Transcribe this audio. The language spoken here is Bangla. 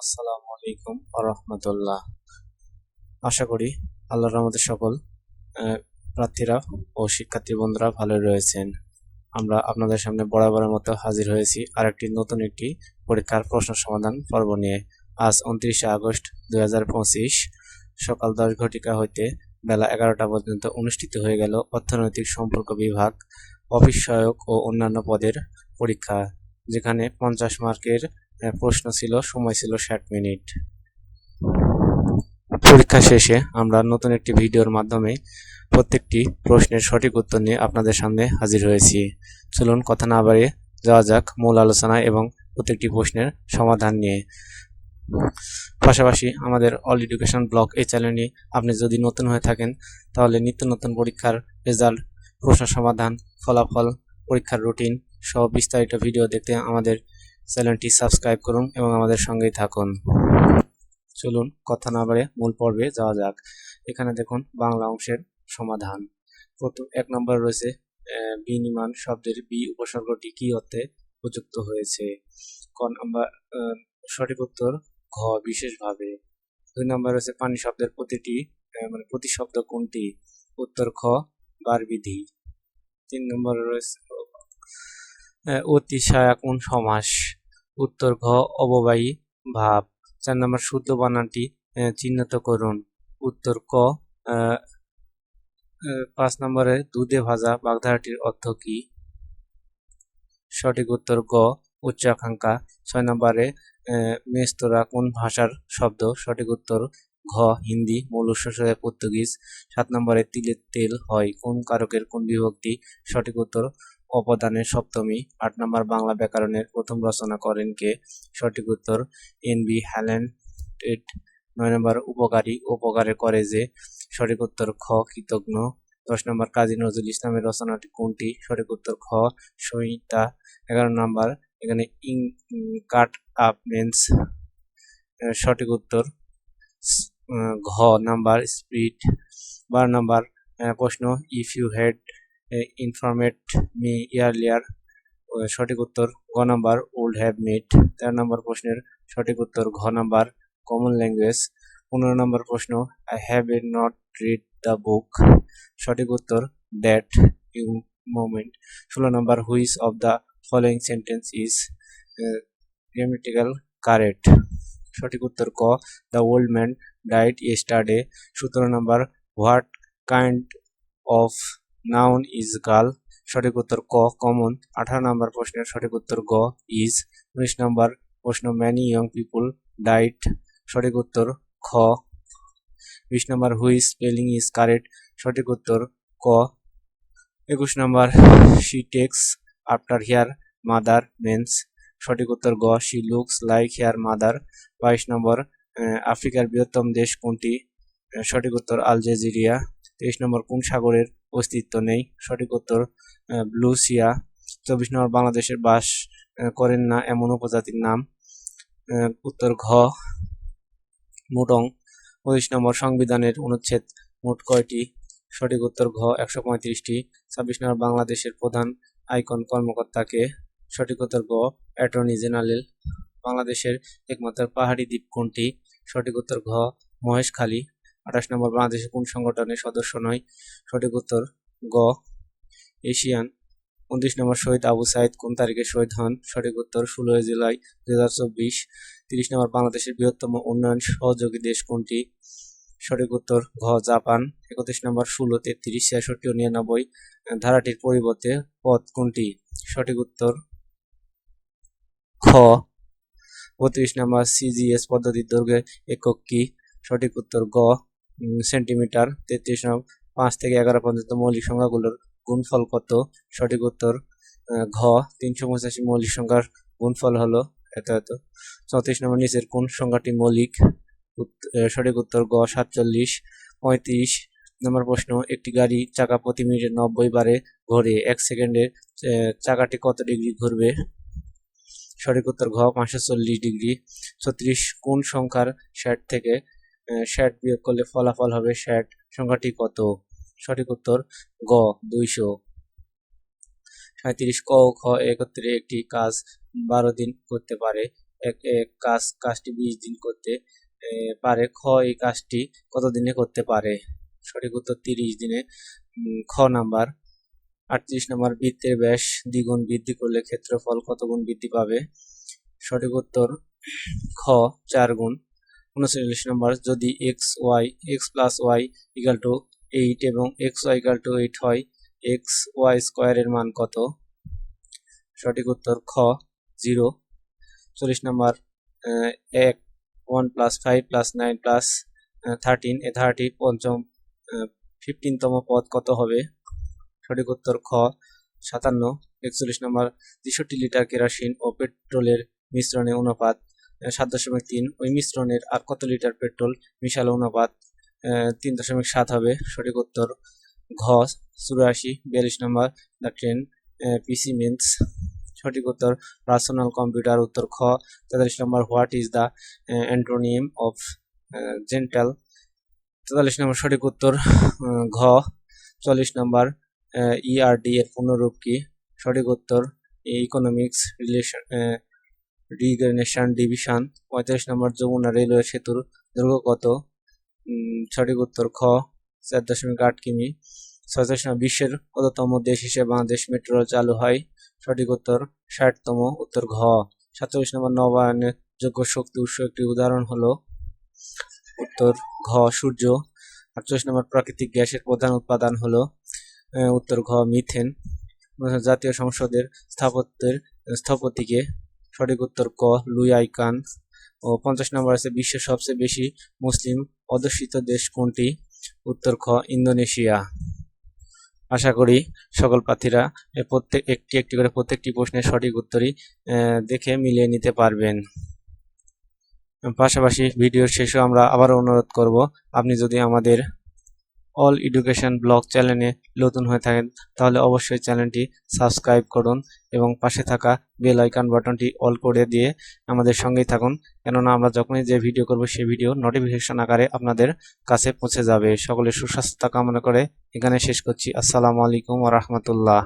আসসালামু আলাইকুম রহমতুল্লাহ আশা করি আল্লাহর রহমতে সকল প্রার্থীরা ও শিক্ষার্থী বন্ধুরা ভালো রয়েছেন। আমরা আপনাদের সামনে বরাবরের মতো হাজির হয়েছি আর একটি নতুন একটি পরীক্ষার প্রশ্ন সমাধান পর্ব নিয়ে। আজ উনত্রিশে আগস্ট দু হাজার পঁচিশ, সকাল দশ ঘটিকা হইতে বেলা এগারোটা পর্যন্ত অনুষ্ঠিত হয়ে গেল অর্থনৈতিক সম্পর্ক বিভাগ, অফিস সহায়ক ও অন্যান্য পদের পরীক্ষা, যেখানে পঞ্চাশ মার্কের প্রশ্ন ছিল, সময় ছিল ষাট মিনিট। পরীক্ষা শেষে আমরা নতুন একটি ভিডিওর মাধ্যমে প্রত্যেকটি প্রশ্নের সঠিক উত্তর নিয়ে আপনাদের সামনে হাজির হয়েছি। চলুন কথা না বাড়িয়ে যাওয়া যাক মূল আলোচনা এবং প্রত্যেকটি প্রশ্নের সমাধান নিয়ে। পাশাপাশি আমাদের অল এডুকেশন ব্লগ এই চ্যানেলে আপনি যদি নতুন হয়ে থাকেন, তাহলে নিত্য নতুন পরীক্ষার রেজাল্ট প্রশ্ন সমাধান, ফলাফল, পরীক্ষার রুটিন সহ বিস্তারিত ভিডিও দেখতে আমাদের চ্যানেলটি সাবস্ক্রাইব করুন এবং আমাদের সঙ্গেই থাকুন। চলুন, কথা না বাড়ে মূল পর্বে যাওয়া যাক। এখানে দেখুন, বাংলা অংশের সমাধান। প্রথম, এক নম্বর রয়েছে বিনিমান শব্দের বি উপসর্গটি কি অর্থে প্রযুক্ত হয়েছে? ক নাম্বার সঠিক উত্তর, ঘ বিশেষভাবে। দুই নম্বর রয়েছে, পানি শব্দের প্রতিটি মানে প্রতি শব্দ কোনটি? উত্তর, খ, বার বিধি। তিন নম্বরে রয়েছে আহ, অতিশায়া কোন সমাস? উত্তর ঘ অববায়ী ভাব। চার নম্বর শুদ্ধ বানানটি চিহ্নিত করুন। উত্তর ক পাঁচ নম্বরে দুধে ভাজা বাগধারাটির অর্থ কি? সঠিক উত্তর গ উচ্চ আকাঙ্ক্ষা। ছয় নম্বরে মেস্তোরা কোন ভাষার শব্দ? সঠিক উত্তর ঘ হিন্দি মূল উৎস পর্তুগিজ। সাত নম্বরে তিলের তেল হয় কোন কারকের কোন বিভক্তি? সঠিক উত্তর অপদানের সপ্তমী, আট নম্বর বাংলা ব্যাকরণের প্রথম রচনা করেন কে? সঠিক উত্তর, এন বি হ্যালেন্ড নয় নম্বর উপকারী, উপকারে করে যে। সঠিক উত্তর, খ কৃতজ্ঞ দশ নম্বর কাজী নজরুল ইসলামের রচনাটি কোনটি? সঠিক উত্তর, খ সহিতা এগারো নম্বর, এখানে ইং কাট আপ মেন্স সঠিক উত্তর ঘ নাম্বার স্পিড। বারো নাম্বার প্রশ্ন, if you had informed me earlier সঠিক উত্তর গ নাম্বার ওল্ড হ্যাভ মেট তেরো নম্বর প্রশ্নের সঠিক উত্তর ঘ নাম্বার কমন ল্যাঙ্গুয়েজ পনেরো নম্বর প্রশ্ন I have a not read the book সঠিক উত্তর দ্যাট ইউ মোমেন্ট ষোলো number which of the following sentence is grammatical correct সঠিক উত্তর ক the old man died yesterday সতেরো number what kind of noun is girl সঠিক উত্তর ক কমন আঠারো নম্বর প্রশ্নের সঠিক উত্তর গ ইজ উনিশ নম্বর প্রশ্ন ম্যানি ইয়ং পিপুল ডাইট সঠিক উত্তর খ, বিশ number which spelling is correct সঠিক উত্তর ক, একুশ number she takes after her mother means সঠিক উত্তর গ she looks like her mother বাইশ নম্বর আফ্রিকার বৃহত্তম দেশ কোনটি সঠিক উত্তর আলজেজিরিয়া, তেইশ নম্বর কোন সাগরের অস্তিত্ব নেই। সঠিক উত্তর ব্লুসিয়া চব্বিশ নম্বর বাংলাদেশের বাস করেন না এমন উপজাতির নাম। উত্তর ঘ, মুটং। পঁচিশ নম্বর সংবিধানের অনুচ্ছেদ, মোট কয়টি? সঠিক উত্তর ঘ, একশো পঁয়ত্রিশটি। ছাব্বিশ নম্বর বাংলাদেশের প্রধান আইকন কর্মকর্তাকে। সঠিক উত্তর গ অ্যাটর্নি জেনারেল। বাংলাদেশের একমাত্র পাহাড়ি দ্বীপ কোনটি? সঠিক উত্তর ঘ, মহেশখালী। আঠাশ নম্বর, বাংলাদেশের কোন সংগঠনের সদস্য নয়? সঠিক উত্তর, গ, এশিয়ান। উনত্রিশ নম্বর, শহীদ আবু সাইদ কোন তারিখে শহীদ হন? সঠিক উত্তর, ষোলোই জুলাই দু হাজার চব্বিশ। তিরিশ নম্বর, বাংলাদেশের বৃহত্তম উন্নয়ন সহযোগী দেশ কোনটি? সঠিক উত্তর, ঘ, জাপান। একত্রিশ নম্বর, ষোলো, তেত্রিশ, ছেষট্টি ও নিরানব্বই ধারাটির পরিবর্তে পদ কোনটি? সঠিক উত্তর, খ। বত্রিশ নম্বর সিজিএস পদ্ধতির দৈর্ঘ্যের একক কি? সঠিক উত্তর, গ। সেন্টিমিটার তেত্রিশ নম্বর পাঁচ থেকে এগারো পর্যন্ত মৌলিক সংখ্যাগুলোর গুণফল কত? সঠিক উত্তর ঘ, তিনশো পঁচাশি মৌলিক সংখ্যার গুণফল হলো এত এত। চৌত্রিশ নম্বর নিচের কোন সংখ্যাটি মৌলিক? সঠিক উত্তর গ সাতচল্লিশ, পঁয়ত্রিশ। নম্বর প্রশ্ন, একটি গাড়ি চাকা প্রতি মিনিটে নব্বই বারে ঘোরে, এক সেকেন্ডে চাকাটি কত ডিগ্রি ঘুরবে? সঠিক উত্তর, ঘ, পাঁচশো চল্লিশ ডিগ্রি। ছত্রিশ কোন সংখ্যার ষাট থেকে ষাট বিয়োগ করলে ফলাফল হবে ষাট। সংখ্যাটি কত? সঠিক উত্তর, গ, দুইশো। সাঁত্রিশ ক খ একত্রে একটি কাজ বারো দিন করতে পারে। এক এক কাজ, কাজটি বিশ দিন করতে পারে। খ, এই কাজটি কত দিনে করতে পারে? সঠিক উত্তর, তিরিশ দিনে। খ নাম্বার, আটত্রিশ নম্বর, বৃত্তের ব্যাস দ্বিগুণ বৃদ্ধি করলে ক্ষেত্রফল কত গুণ বৃদ্ধি পাবে? সঠিক উত্তর, খ, চার গুণ। উনচল্লিশ নম্বর যদি x y x plus y equal to eight এবং x y equal to eight হয় এক্স ওয়াই স্কোয়ারের মান কত? সঠিক উত্তর খ জিরো চল্লিশ নম্বর এক one plus five plus nine plus thirteen a thirty পঞ্চম ফিফটিনতম পদ কত হবে? সঠিক উত্তর খ, সাতান্ন। একচল্লিশ নম্বর তেষট্টি লিটার কেরোসিন ও পেট্রোলের মিশ্রণে অনুপাত সাত দশমিক তিন। ওই মিশ্রণের আর কত লিটার পেট্রোল? মিশালো অনুপাত তিন দশমিক সাত হবে। সঠিক উত্তর, ঘ, চুরাশি, বিয়াল্লিশ number, the term PC means সঠিক উত্তর, পার্সোনাল কম্পিউটার। উত্তর, খ, তেতাল্লিশ number, what is the antonym of gentle? তেতাল্লিশ নম্বর, সঠিক উত্তর ঘ, চল্লিশ নম্বর ইআরডি এর পূর্ণরূপ কি? সঠিক উত্তর ইকোনমিক্স রিলেশন রিগনেশন ডিভিশন পঁয়তাল্লিশ নম্বর যমুনা রেলওয়ে সেতুর দৈর্ঘ্য কত সঠিক উত্তর খ, চার দশমিক আট কিমি। ছয়চল্লিশ নম্বর বিশ্বের কততম দেশ হিসেবে বাংলাদেশ মেট্রো চালু হয়? সঠিক উত্তর, ষাটতম। উত্তর ঘ। সাতচল্লিশ নম্বর নবায়নের যোগ্য শক্তি উৎস একটি উদাহরণ হলো, উত্তর ঘ, সূর্য। আটচল্লিশ নম্বর প্রাকৃতিক গ্যাসের প্রধান উৎপাদন হলো উত্তর ঘ, মিথেন। জাতীয় সংসদের স্থাপত্যের, স্থপতিকে সঠিক উত্তর ক, লুই আইকান। ও পঞ্চাশ নম্বর আছে, বিশ্বের সবচেয়ে বেশি মুসলিম অধ্যুষিত দেশ কোনটি? উত্তর খ, ইন্দোনেশিয়া। আশা করি সকল প্রার্থীরা প্রত্যেক, একটি একটি করে প্রত্যেকটি প্রশ্নের সঠিক উত্তরই দেখে মিলিয়ে নিতে পারবেন। পাশাপাশি ভিডিওর শেষে আমরা আবারও অনুরোধ করব, আপনি যদি আমাদের অল এডুকেশন ব্লগ চ্যানেলে নতুন হয়ে থাকেন, তাহলে অবশ্যই চ্যানেলটি সাবস্ক্রাইব করুন এবং পাশে থাকা বেল আইকন বাটনটি অল করে দিয়ে আমাদের সঙ্গেই থাকুন। কেননা আমরা যখনই যে ভিডিও করব, সেই ভিডিও নোটিফিকেশন আকারে আপনাদের কাছে পৌঁছে যাবে। সকলে সুস্বাস্থ্য কামনা করে এখানে শেষ করছি। আসসালামু আলাইকুম রাহমাতুল্লাহ।